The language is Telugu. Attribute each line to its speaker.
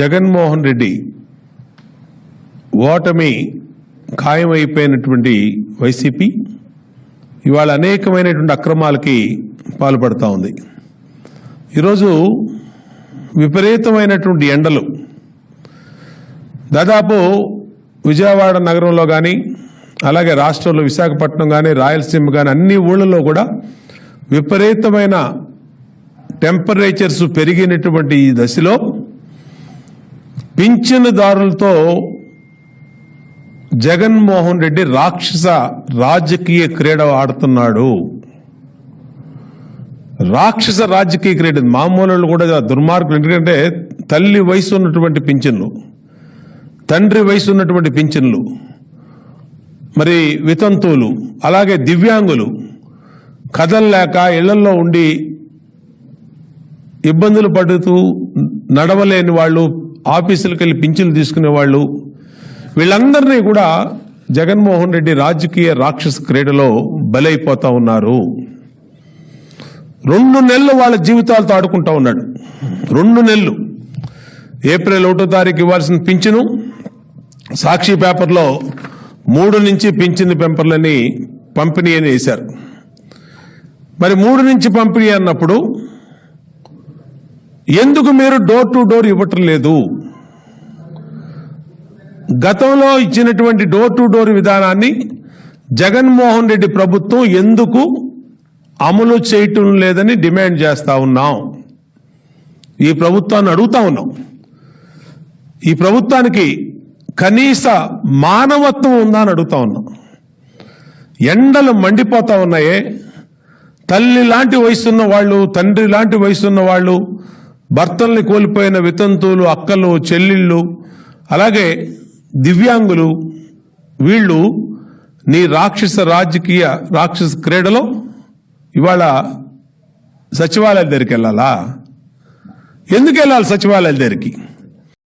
Speaker 1: జగన్మోహన్ రెడ్డి ఓటమి ఖాయమైపోయినటువంటి వైసీపీ ఇవాళ అనేకమైనటువంటి అక్రమాలకి పాల్పడుతూ ఉంది. ఈరోజు విపరీతమైనటువంటి ఎండలు. దాదాపు విజయవాడ నగరంలో కానీ అలాగే రాష్ట్రంలో విశాఖపట్నం కానీ రాయలసీమ కానీ అన్ని ఊళ్ళలో కూడా విపరీతమైన టెంపరేచర్స్ పెరిగినటువంటి ఈ దశలో పింఛనుదారులతో జగన్మోహన్ రెడ్డి రాక్షస రాజకీయ క్రీడ ఆడుతున్నాడు. రాక్షస రాజకీయ క్రీడ మామూలు కూడా దుర్మార్గులు. ఎందుకంటే తల్లి వయసు ఉన్నటువంటి పింఛన్లు తండ్రి వయసు ఉన్నటువంటి పింఛన్లు మరి వితంతువులు అలాగే దివ్యాంగులు కదలలేక ఇళ్ళలో ఉండి ఇబ్బందులు పడుతూ నడవలేని వాళ్ళు ఆఫీసులకు వెళ్ళి పింఛన్లు తీసుకునే వాళ్ళు వీళ్ళందరినీ కూడా జగన్మోహన్ రెడ్డి రాజకీయ రాక్షస క్రీడలో బలైపోతా ఉన్నారు. రెండు నెలలు వాళ్ళ జీవితాలతో ఆడుకుంటా ఉన్నాడు. రెండు నెలలు. ఏప్రిల్ ఒకటో తారీఖు ఇవ్వాల్సిన పింఛను సాక్షి పేపర్లో మూడు నుంచి పింఛన్ పెంపర్లని పంపిణీ అని వేశారు. మరి మూడు నుంచి పంపిణీ అన్నప్పుడు ఎందుకు మీరు డోర్ టు డోర్ ఇవ్వటం లేదు? గతంలో ఇచ్చినటువంటి డోర్ టు డోర్ విధానాన్ని జగన్మోహన్ రెడ్డి ప్రభుత్వం ఎందుకు అమలు చేయటం లేదని డిమాండ్ చేస్తూ ఉన్నాం. ఈ ప్రభుత్వాన్ని అడుగుతా ఉన్నాం. ఈ ప్రభుత్వానికి కనీస మానవత్వం ఉందా అని అడుగుతా ఉన్నాం. ఎండలు మండిపోతా ఉన్నాయే. తల్లి లాంటి వయసున్న వాళ్ళు తండ్రి లాంటి వయసున్న వాళ్ళు భర్తల్ని కోల్పోయిన వితంతువులు అక్కలు చెల్లిళ్ళు అలాగే దివ్యాంగులు వీళ్ళు నీ రాక్షస రాజకీయ రాక్షస క్రీడలో ఇవాళ సచివాలయం దగ్గరికి వెళ్ళాలా? ఎందుకు వెళ్ళాలి సచివాలయం దగ్గరికి?